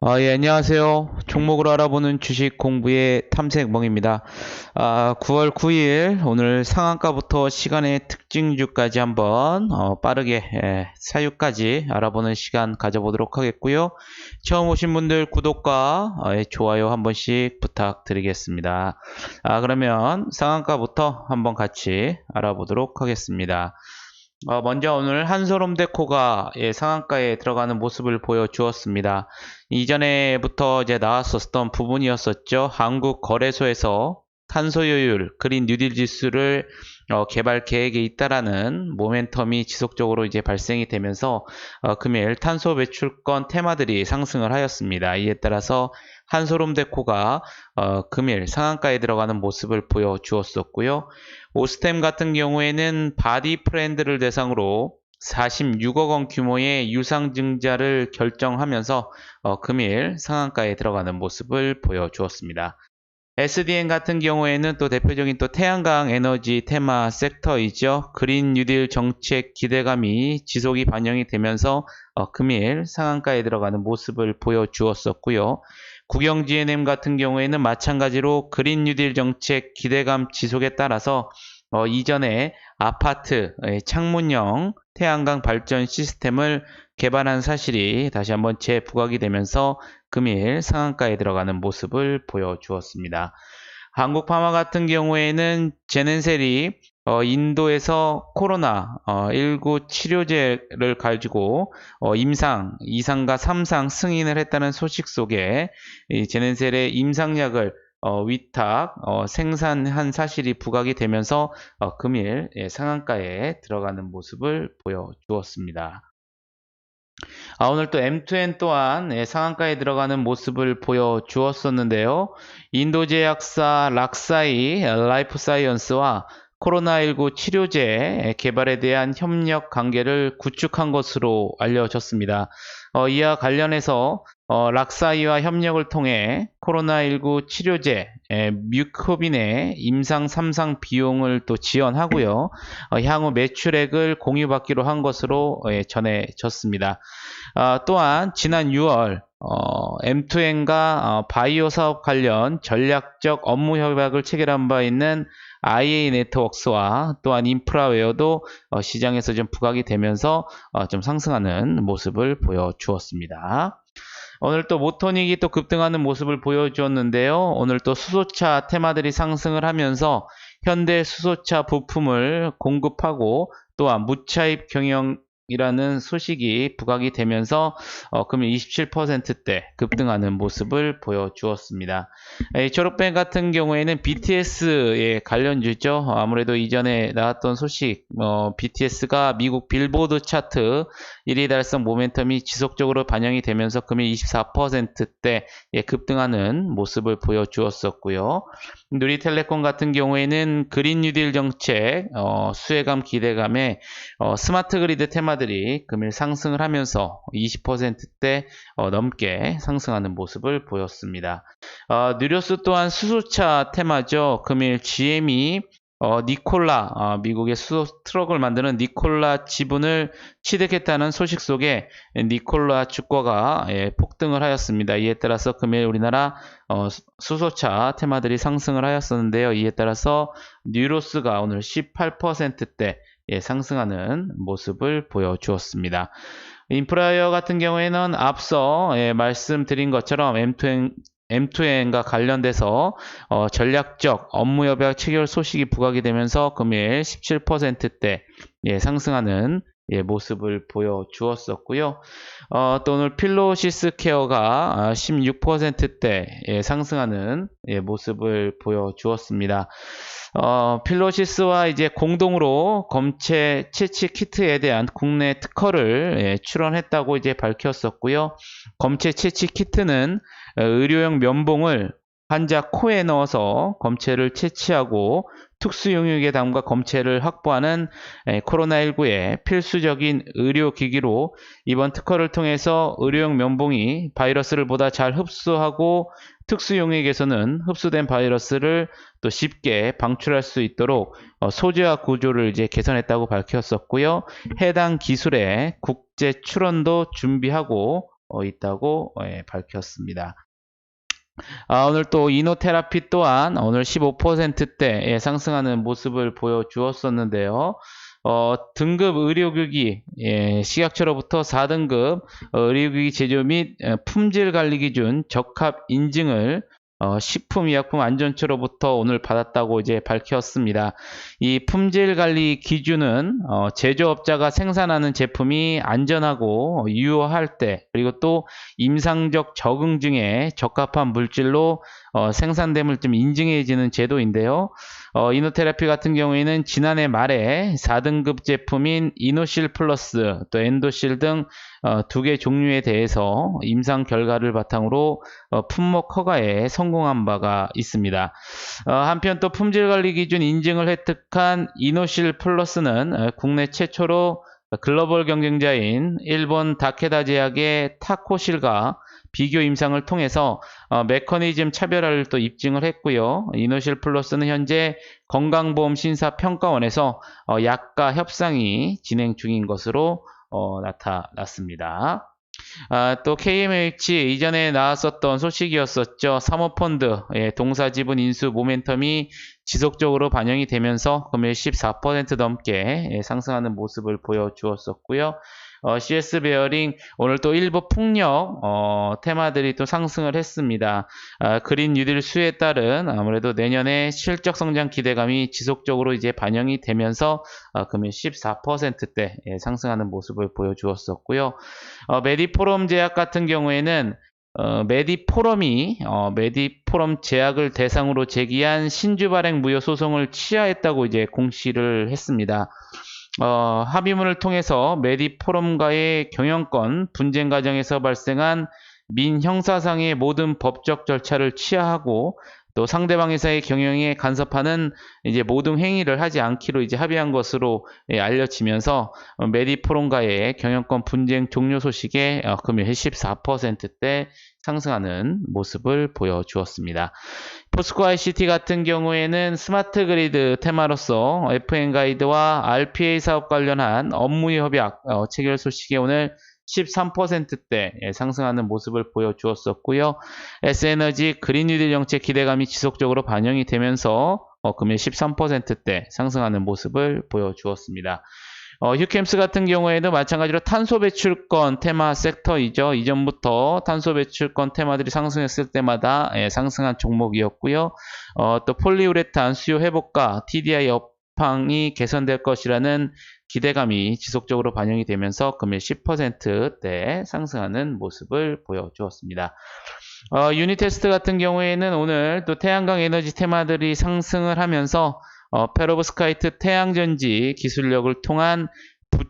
아, 예, 안녕하세요. 종목을 알아보는 주식 공부의 탐색멍입니다. 아, 9월 9일 오늘 상한가부터 시간의 특징주까지 한번 어, 빠르게 예, 사유까지 알아보는 시간 가져보도록 하겠고요. 처음 오신 분들 구독과 어, 예, 좋아요 한 번씩 부탁드리겠습니다. 아, 그러면 상한가부터 한번 같이 알아보도록 하겠습니다. 어, 먼저 오늘 한솔롬데코가 예, 상한가에 들어가는 모습을 보여주었습니다. 이전에부터 이제 나왔었던 부분이었었죠. 한국 거래소에서 탄소효율, 그린 뉴딜 지수를 어, 개발 계획에 있다라는 모멘텀이 지속적으로 이제 발생이 되면서 어, 금일 탄소 배출권 테마들이 상승을 하였습니다. 이에 따라서 한솔롬데코가 어, 금일 상한가에 들어가는 모습을 보여주었었고요. 오스템 같은 경우에는 바디 프렌드를 대상으로 46억 원 규모의 유상증자를 결정하면서 어, 금일 상한가에 들어가는 모습을 보여주었습니다. SDN 같은 경우에는 또 대표적인 또 태양광 에너지 테마 섹터이죠. 그린 뉴딜 정책 기대감이 지속이 반영이 되면서 어, 금일 상한가에 들어가는 모습을 보여주었었고요. 국영 GNM 같은 경우에는 마찬가지로 그린 뉴딜 정책 기대감 지속에 따라서 어, 이전에 아파트 창문형 태양광 발전 시스템을 개발한 사실이 다시 한번 재부각이 되면서 금일 상한가에 들어가는 모습을 보여주었습니다. 한국 파마 같은 경우에는 제넨셀이 어, 인도에서 코로나 어, 19 치료제를 가지고 어, 임상 2상과 3상 승인을 했다는 소식 속에 이 제넨셀의 임상약을 어, 위탁 어, 생산한 사실이 부각이 되면서 어, 금일 예, 상한가에 들어가는 모습을 보여주었습니다. 아, 오늘 또 M2N 또한 예, 상한가에 들어가는 모습을 보여주었었는데요. 인도제약사 락사이 라이프 사이언스와 코로나19 치료제 개발에 대한 협력 관계를 구축한 것으로 알려졌습니다. 어, 이와 관련해서 어, 락사이와 협력을 통해 코로나19 치료제 에, 뮤코빈의 임상 3상 비용을 또 지원하고요. 어, 향후 매출액을 공유받기로 한 것으로 예, 전해졌습니다. 어, 또한 지난 6월 어, M2N과 어, 바이오 사업 관련 전략적 업무 협약을 체결한 바 있는 IA 네트워크스와 또한 인프라웨어도 어, 시장에서 좀 부각이 되면서 어, 좀 상승하는 모습을 보여주었습니다. 오늘 또 모토닉이 또 급등하는 모습을 보여주었는데요. 오늘 또 수소차 테마들이 상승을 하면서 현대 수소차 부품을 공급하고 또한 무차입 경영 이라는 소식이 부각이 되면서 어, 금일 27%대 급등하는 모습을 보여주었습니다. 이 졸업뱅 같은 경우에는 BTS에 관련주죠. 아무래도 이전에 나왔던 소식, 어, BTS가 미국 빌보드 차트 1위 달성 모멘텀이 지속적으로 반영이 되면서 금일 24%대 예, 급등하는 모습을 보여주었었고요. 누리텔레콤 같은 경우에는 그린 뉴딜 정책, 어, 수혜감 기대감에 어, 스마트 그리드 테마 들이 금일 상승을 하면서 20%대 어, 넘게 상승하는 모습을 보였습니다. 어, 뉴로스 또한 수소차 테마죠. 금일 GM이 어, 니콜라, 어, 미국의 수소 트럭을 만드는 니콜라 지분을 취득했다는 소식 속에 니콜라 주가가 예, 폭등을 하였습니다. 이에 따라서 금일 우리나라 어, 수소차 테마들이 상승을 하였었는데요. 이에 따라서 뉴로스가 오늘 18%대 예, 상승하는 모습을 보여주었습니다. 인프라이어 같은 경우에는 앞서 예, 말씀드린 것처럼 M2N M2N과 관련돼서 어, 전략적 업무 협약 체결 소식이 부각이 되면서 금일 17%대 예, 상승하는 예, 모습을 보여주었었고요. 어, 또 오늘 필로시스 케어가 16%대 예, 상승하는 예, 모습을 보여주었습니다. 어, 필로시스와 이제 공동으로 검체 채취 키트에 대한 국내 특허를 예, 출원했다고 이제 밝혔었고요. 검체 채취 키트는 어, 의료용 면봉을 환자 코에 넣어서 검체를 채취하고 특수 용역에 담가 검체를 확보하는 코로나19의 필수적인 의료기기로 이번 특허를 통해서 의료용 면봉이 바이러스를 보다 잘 흡수하고 특수 용역에서는 흡수된 바이러스를 또 쉽게 방출할 수 있도록 어, 소재와 구조를 이제 개선했다고 밝혔었고요. 해당 기술의 국제 출원도 준비하고 어, 있다고 예, 밝혔습니다. 아, 오늘 또 이노테라피 또한 오늘 15%대 예, 상승하는 모습을 보여주었었는데요. 어, 등급 의료기기 예, 식약처로부터 4등급 어, 의료기기 제조 및 어, 품질 관리 기준 적합 인증을 어, 식품의약품안전처로부터 오늘 받았다고 이제 밝혔습니다. 이 품질 관리 기준은 어, 제조업자가 생산하는 제품이 안전하고 유효할 때 그리고 또 임상적 적응 중에 적합한 물질로 어, 생산됨을 좀 인증해지는 제도인데요. 어, 이노테라피 같은 경우에는 지난해 말에 4등급 제품인 이노실 플러스 또 엔도실 등 어, 두개 종류에 대해서 임상 결과를 바탕으로 어, 품목 허가에 성공한 바가 있습니다. 어, 한편 또 품질 관리 기준 인증을 획득한 이노실 플러스는 어, 국내 최초로 글로벌 경쟁자인 일본 다케다 제약의 타코실과 비교 임상을 통해서 어, 메커니즘 차별화를 또 입증을 했고요. 이노실 플러스는 현재 건강보험심사평가원에서 어, 약가 협상이 진행 중인 것으로 어, 나타났습니다. 아, 또 KMH 이전에 나왔었던 소식이었었죠. 사모펀드 예, 동사지분 인수 모멘텀이 지속적으로 반영이 되면서 금일 14% 넘게 예, 상승하는 모습을 보여주었었고요. 어, CS 베어링 오늘 또 일부 풍력 어, 테마들이 또 상승을 했습니다. 아, 그린 뉴딜 수에 따른 아무래도 내년에 실적 성장 기대감이 지속적으로 이제 반영이 되면서 어, 금일 14%대 예, 상승하는 모습을 보여주었었고요. 어, 메디포럼 제약 같은 경우에는 어, 메디 포럼이 어, 메디 포럼 제약을 대상으로 제기한 신주 발행 무효 소송을 취하했다고 이제 공시를 했습니다. 어, 합의문을 통해서 메디 포럼과의 경영권 분쟁 과정에서 발생한 민형사상의 모든 법적 절차를 취하하고 또 상대방 회사의 경영에 간섭하는 이제 모든 행위를 하지 않기로 이제 합의한 것으로 예, 알려지면서 어, 메디포럼과의 경영권 분쟁 종료 소식에 어, 금일 14%대 상승하는 모습을 보여주었습니다. 포스코 ICT 같은 경우에는 스마트 그리드 테마로서 FN 가이드와 RPA 사업 관련한 업무 협약 어, 체결 소식에 오늘 13%대 예, 상승하는 모습을 보여주었었고요. S에너지 그린뉴딜 정책 기대감이 지속적으로 반영이 되면서 어, 금일 13%대 상승하는 모습을 보여주었습니다. 어, 휴캠스 같은 경우에도 마찬가지로 탄소 배출권 테마 섹터이죠. 이전부터 탄소 배출권 테마들이 상승했을 때마다 예, 상승한 종목이었고요. 어, 또 폴리우레탄 수요 회복과 TDI 업 황이 개선될 것이라는 기대감이 지속적으로 반영이 되면서 금일 10%대 상승하는 모습을 보여주었습니다. 어, 유니테스트 같은 경우에는 오늘 또 태양광 에너지 테마들이 상승을 하면서 어, 페로브스카이트 태양전지 기술력을 통한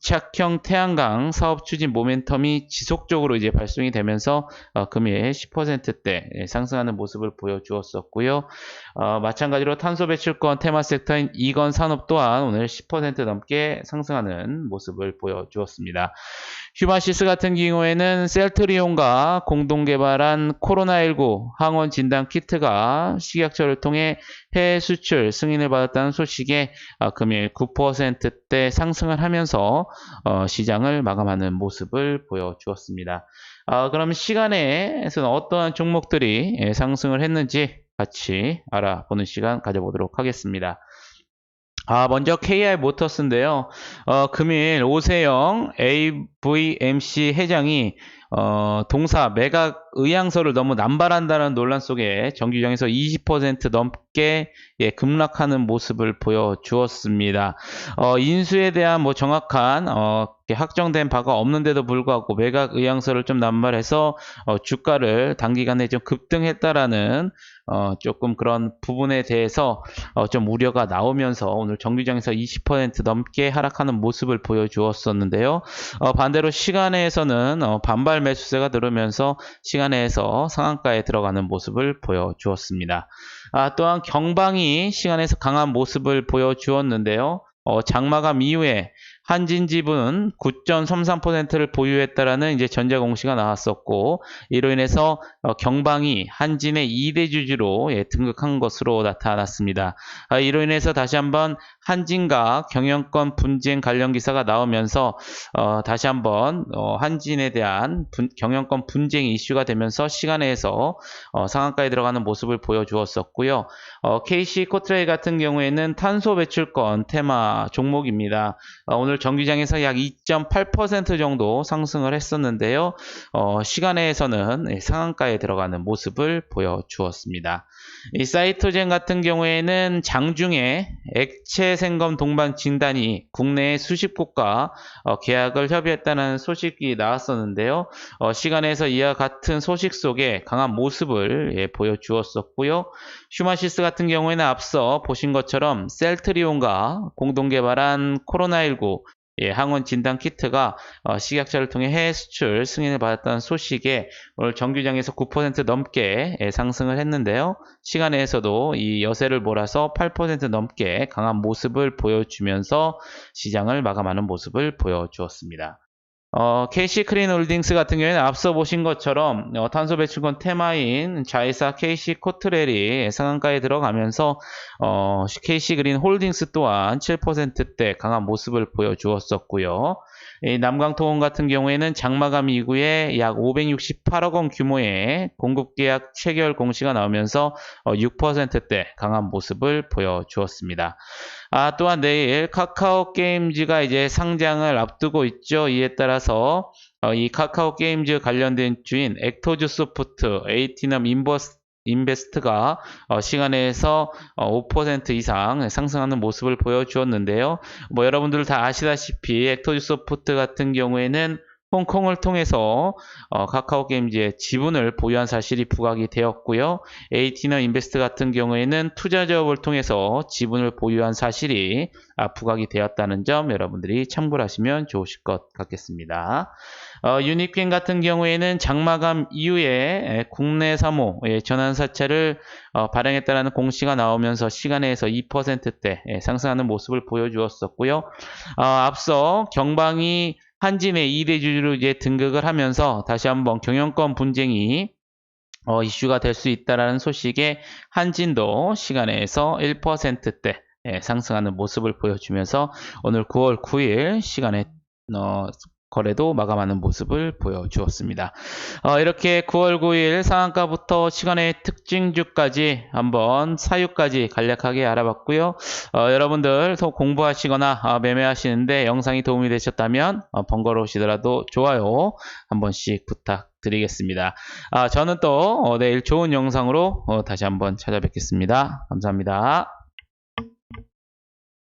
부착형 태양광 사업 추진 모멘텀이 지속적으로 이제 발송이 되면서 어, 금일 10%대 상승하는 모습을 보여주었었고요. 어, 마찬가지로 탄소 배출권 테마 섹터인 이건 산업 또한 오늘 10% 넘게 상승하는 모습을 보여주었습니다. 휴마시스 같은 경우에는 셀트리온과 공동 개발한 코로나19 항원 진단 키트가 식약처를 통해 해외 수출 승인을 받았다는 소식에 어, 금일 9%대 상승을 하면서 어, 시장을 마감하는 모습을 보여주었습니다. 아, 그럼 시간에서는 어떠한 종목들이 예, 상승을 했는지 같이 알아보는 시간 가져보도록 하겠습니다. 아, 먼저 KR 모터스인데요. 어, 금일 오세영 AVMC 회장이 어, 동사 매각 의향서를 너무 남발한다는 논란 속에 정규장에서 20%넘 게 예, 급락하는 모습을 보여주었습니다. 어, 인수에 대한 뭐 정확한 어, 확정된 바가 없는데도 불구하고 매각 의향서를 좀 남발해서 어, 주가를 단기간에 좀 급등했다라는 어, 조금 그런 부분에 대해서 어, 좀 우려가 나오면서 오늘 정규장에서 20% 넘게 하락하는 모습을 보여주었었는데요. 어, 반대로 시간에서는 어, 반발 매수세가 들어오면서 시간에서 상한가에 들어가는 모습을 보여주었습니다. 아, 또한 경방이 시간에서 강한 모습을 보여주었는데요. 어, 장마감 이후에 한진 지분 9.33%를 보유했다라는 이제 전자 공시가 나왔었고 이로 인해서 어, 경방이 한진의 2대 주주로 예, 등극한 것으로 나타났습니다. 아, 이로 인해서 다시 한번 한진과 경영권 분쟁 관련 기사가 나오면서 어, 다시 한번 어, 한진에 대한 분- 경영권 분쟁 이슈가 되면서 시간에서 어, 상한가에 들어가는 모습을 보여주었었고요. 어, KC 코트레이 같은 경우에는 탄소 배출권 테마 종목입니다. 어, 오늘 정기장에서 약 2.8% 정도 상승을 했었는데요. 어, 시간에서는 예, 상한가에 들어가는 모습을 보여주었습니다. 이 사이토젠 같은 경우에는 장중에 액체 생검 동반 진단이 국내 수십 곳과 어, 계약을 협의했다는 소식이 나왔었는데요. 어, 시간에서 이와 같은 소식 속에 강한 모습을 예, 보여주었었고요. 슈마시스 같은 경우에는 앞서 보신 것처럼 셀트리온과 공동 개발한 코로나19 예, 항원 진단 키트가 어, 식약처를 통해 해외 수출 승인을 받았다는 소식에 오늘 정규장에서 9% 넘게 예, 상승을 했는데요. 시간에서도 이 여세를 몰아서 8% 넘게 강한 모습을 보여주면서 시장을 마감하는 모습을 보여주었습니다. 어, KC 크린 홀딩스 같은 경우에는 앞서 보신 것처럼 어, 탄소 배출권 테마인 자회사 KC 코트렐이 상한가에 들어가면서 어, KC 그린 홀딩스 또한 7%대 강한 모습을 보여주었었고요. 이 남강통운 같은 경우에는 장마감 이후에 약 568억 원 규모의 공급 계약 체결 공시가 나오면서 어, 6%대 강한 모습을 보여주었습니다. 아, 또한 내일 카카오 게임즈가 이제 상장을 앞두고 있죠. 이에 따라서 어, 이 카카오 게임즈 관련된 주인 액토즈 소프트, 에이티넘 인버스 인베스트가 어, 시간에서 어, 5% 이상 상승하는 모습을 보여주었는데요. 뭐 여러분들 다 아시다시피 액토즈 소프트 같은 경우에는 홍콩을 통해서 어, 카카오 게임즈의 지분을 보유한 사실이 부각이 되었고요. 에이티너 인베스트 같은 경우에는 투자 작업을 통해서 지분을 보유한 사실이 아, 부각이 되었다는 점 여러분들이 참고를 하시면 좋으실 것 같겠습니다. 어, 유니퀸 같은 경우에는 장마감 이후에 에, 국내 사모 예, 전환 사채를 어, 발행했다는 공시가 나오면서 시간에서 2%대 예, 상승하는 모습을 보여주었었고요. 어, 앞서 경방이 한진의 2대 주주로 이제 등극을 하면서 다시 한번 경영권 분쟁이 어, 이슈가 될 수 있다라는 소식에 한진도 시간에서 1%대 예, 상승하는 모습을 보여주면서 오늘 9월 9일 시간에 어, 거래도 마감하는 모습을 보여주었습니다. 어, 이렇게 9월 9일 상한가부터 시간의 특징주까지 한번 사유까지 간략하게 알아봤고요. 어, 여러분들 더 공부하시거나 어, 매매하시는데 영상이 도움이 되셨다면 어, 번거로우시더라도 좋아요 한 번씩 부탁드리겠습니다. 아, 저는 또 어, 내일 좋은 영상으로 어, 다시 한번 찾아뵙겠습니다. 감사합니다.